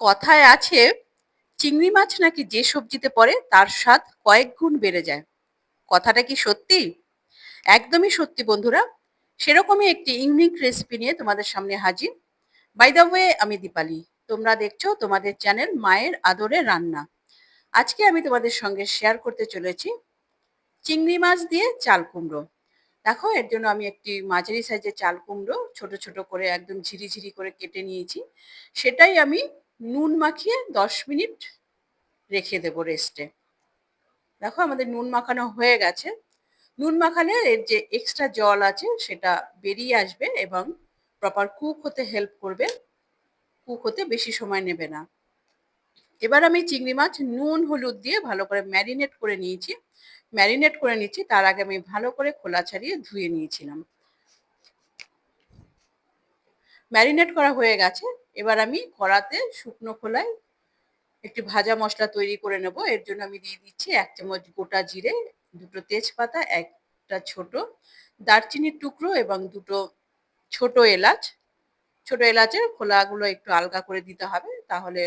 কথায় আছে, চিংড়ি মাছ নাকি যে সবজিতে পড়ে তার স্বাদ কয়েক গুণ বেড়ে যায়। কথাটা কি সত্যি? একদমই সত্যি বন্ধুরা। সেরকমই একটি ইউনিক রেসিপি নিয়ে তোমাদের সামনে হাজির। বাই দ্য ওয়ে আমি দীপালি। তোমরা দেখছ তোমাদের চ্যানেল মায়ের আদরে রান্না। আজকে আমি তোমাদের সঙ্গে শেয়ার করতে চলেছি চিংড়ি মাছ দিয়ে চাল কুমড়ো। দেখো, এর জন্য আমি একটি মাঝারি সাইজের চাল কুমড়ো ছোট ছোট করে একদম ঝিরিঝিরি করে কেটে নিয়েছি। সেটাই আমি নুন মাখিয়ে দশ মিনিট রেখে দেবো রেস্টে দেখো আমাদের নুন মাখানো হয়ে গেছে। নুন মাখালে এর যে এক্সট্রা জল আছে সেটা বেরিয়ে আসবে এবং প্রপার কুক হতে হেল্প করবে। কুক হতে বেশি সময় নেবে না। এবার আমি চিংড়ি মাছ নুন, হলুদ দিয়ে ভালো করে ম্যারিনেট করে নিয়েছি। ম্যারিনেট করে নিয়েছি তার আগে আমি ভালো করে খোলা ছাড়িয়ে ধুয়ে নিয়েছিলাম। ম্যারিনেট করা হয়ে গেছে। এবার আমি কড়াতে শুকনো খোলায় একটি ভাজা মশলা তৈরি করে নেব। এর জন্য আমি দিয়ে দিচ্ছি এক চামচ গোটা জিরে, দুটো তেজপাতা, একটা ছোট দারচিনির টুকরো এবং দুটো ছোট এলাচ। ছোট এলাচের খোলাগুলো একটু আলগা করে দিতে হবে, তাহলে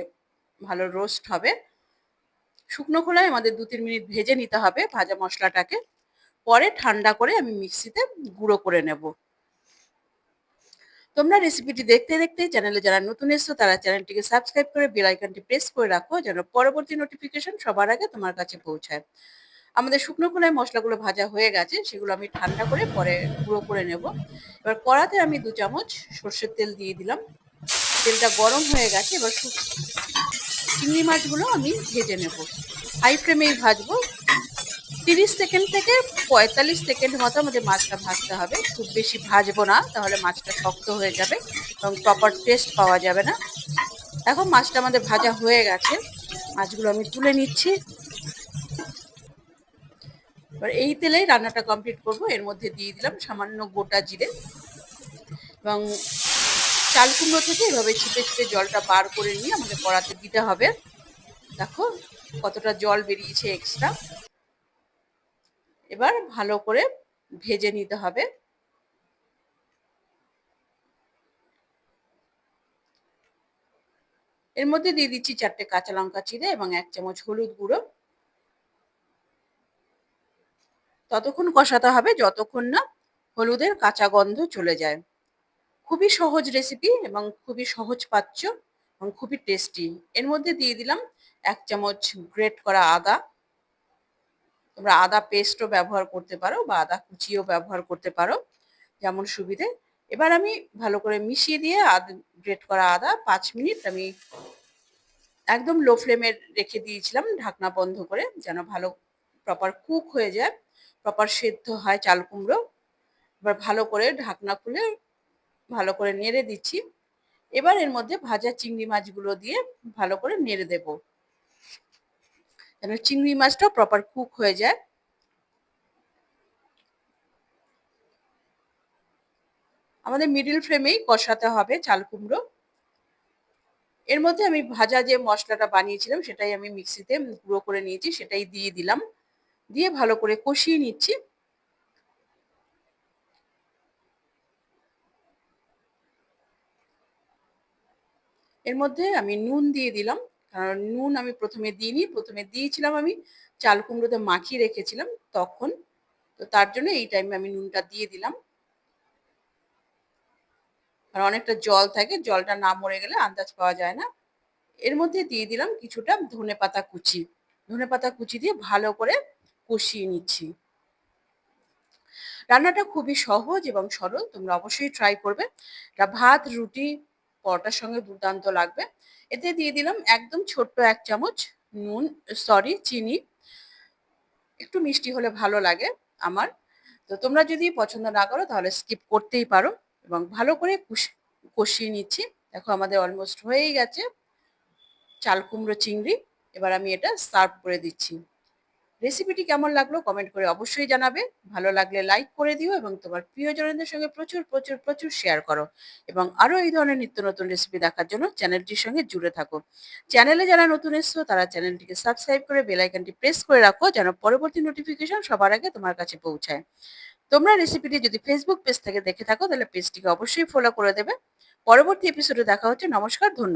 ভালো রোস্ট হবে। শুকনো খোলায় আমাদের দু তিন মিনিট ভেজে নিতে হবে ভাজা মশলাটাকে। পরে ঠান্ডা করে আমি মিক্সিতে গুঁড়ো করে নেব। তোমরা রেসিপিটি দেখতে দেখতে চ্যানেলে যারা নতুন এসছো, তারা চ্যানেলটিকে সাবস্ক্রাইব করে বেল আইকনটি প্রেস করে রাখো, যেন পরবর্তী নোটিফিকেশন সবার আগে তোমার কাছে পৌঁছায়। আমাদের শুকনো খোলায় মশলাগুলো ভাজা হয়ে গেছে, সেগুলো আমি ঠান্ডা করে পরে গুঁড়ো করে নেব। এবার কড়াতে আমি দু চামচ সর্ষের তেল দিয়ে দিলাম। তেলটা গরম হয়ে গেছে, এবার চিংড়ি মাছগুলো আমি ভেজে নেব। হাই ফ্লেমেই ভাজবো তিরিশ সেকেন্ড থেকে পঁয়তাল্লিশ সেকেন্ড মতো আমাদের মাছটা ভাজতে হবে। খুব বেশি ভাজবো না, তাহলে মাছটা শক্ত হয়ে যাবে এবং প্রপার টেস্ট পাওয়া যাবে না। এখন মাছটা আমাদের ভাজা হয়ে গেছে। মাছগুলো আমি তুলে নিচ্ছি। এবার এই তেলেই রান্নাটা কমপ্লিট করব। এর মধ্যে দিয়ে দিলাম সামান্য গোটা জিরে এবং চাল কুমড়ো থেকে এভাবে ছিপে ছিপে জলটা বার করে নিয়ে আমাদের কড়াতে দিতে হবে। দেখো কতটা জল বেরিয়েছে এক্সট্রা এবার ভালো করে ভেজে নিতে হবে। এর মধ্যে দিয়ে দিচ্ছি চারটে কাঁচা লঙ্কা চিড়ে এবং এক চামচ হলুদ গুঁড়ো। ততক্ষণ কষাতে হবে যতক্ষণ না হলুদের কাঁচা গন্ধ চলে যায়। খুবই সহজ রেসিপি এবং খুবই সহজ পাচ্য এবং খুবই টেস্টি এর মধ্যে দিয়ে দিলাম এক চামচ গ্রেট করা আদা। তোমরা আদা পেস্টও ব্যবহার করতে পারো বা আদা কুচিও ব্যবহার করতে পারো, যেমন সুবিধে। এবার আমি ভালো করে মিশিয়ে দিয়ে আদ, গ্রেট করা আদা পাঁচ মিনিট আমি একদম লো ফ্লেমে রেখে দিয়েছিলাম, ঢাকনা বন্ধ করে যেন ভালো প্রপার কুক হয়ে যায়, প্রপার সেদ্ধ হয় চাল কুমড়ো। এবার ভালো করে ঢাকনা খুলে ভালো করে নেড়ে দিচ্ছি। এবার এর মধ্যে ভাজা চিংড়ি মাছগুলো দিয়ে ভালো করে নেড়ে দেব। যেন চিংড়ি মাছটাও প্রপার কুক হয়ে যায়। আমাদের মিডিল ফ্লেমেই কষাতে হবে চাল কুমড়ো। এর মধ্যে আমি ভাজা যে মশলাটা বানিয়েছিলাম, সেটাই আমি মিক্সিতে গুঁড়ো করে নিয়েছি, সেটাই দিয়ে দিলাম। দিয়ে ভালো করে কষিয়ে নিচ্ছি। এর মধ্যে আমি নুন দিয়ে দিলাম। কারণ নুন আমি প্রথমে দিইনি, প্রথমে দিয়েছিলাম আমি, চাল কুমড়োতে মাখিয়ে রেখেছিলাম তখন। তো তার জন্য এই টাইমে আমি নুনটা দিয়ে দিলাম। আর অনেকটা জল থাকে, জলটা না মরে গেলে আন্দাজ পাওয়া যায় না। এর মধ্যে দিয়ে দিলাম কিছুটা ধনে পাতা কুচি। ধনে পাতা কুচি দিয়ে ভালো করে কষিয়ে নিচ্ছি। রান্নাটা খুবই সহজ এবং সরল, তোমরা অবশ্যই ট্রাই করবে। ভাত, রুটি পরোটার সঙ্গে দুর্দান্ত লাগবে। এতে দিয়ে দিলাম একদম ছোট্ট এক চামচ নুন সরি চিনি। একটু মিষ্টি হলে ভালো লাগে আমার। তো তোমরা যদি পছন্দ না করো তাহলে স্কিপ করতেই পারো এবং ভালো করে কষিয়ে নিচ্ছি। দেখো আমাদের অলমোস্ট হয়েই গেছে। চাল কুমড়ো, চিংড়ি। এবার আমি এটা সার্ভ করে দিচ্ছি। রেসিপিটি কেমন লাগল কমেন্ট করে অবশ্যই জানাবে। ভালো লাগলে লাইক করে দিও এবং তোমার প্রিয়জনদের সঙ্গে প্রচুর প্রচুর প্রচুর শেয়ার করো এবং আরও এই ধরনের নিত্য নতুন রেসিপি দেখার জন্য চ্যানেলটির সঙ্গে জুড়ে থাকো। চ্যানেলে যারা নতুন এসছো, তারা চ্যানেলটিকে সাবস্ক্রাইব করে বেলাইকানটি প্রেস করে রাখো যেন পরবর্তী নোটিফিকেশন সবার আগে তোমার কাছে পৌঁছায়। তোমরা রেসিপিটি যদি ফেসবুক পেজ থেকে দেখে থাকো, তাহলে পেজটিকে অবশ্যই ফলো করে দেবে। পরবর্তী এপিসোডে দেখা হচ্ছে। নমস্কার, ধন্যবাদ।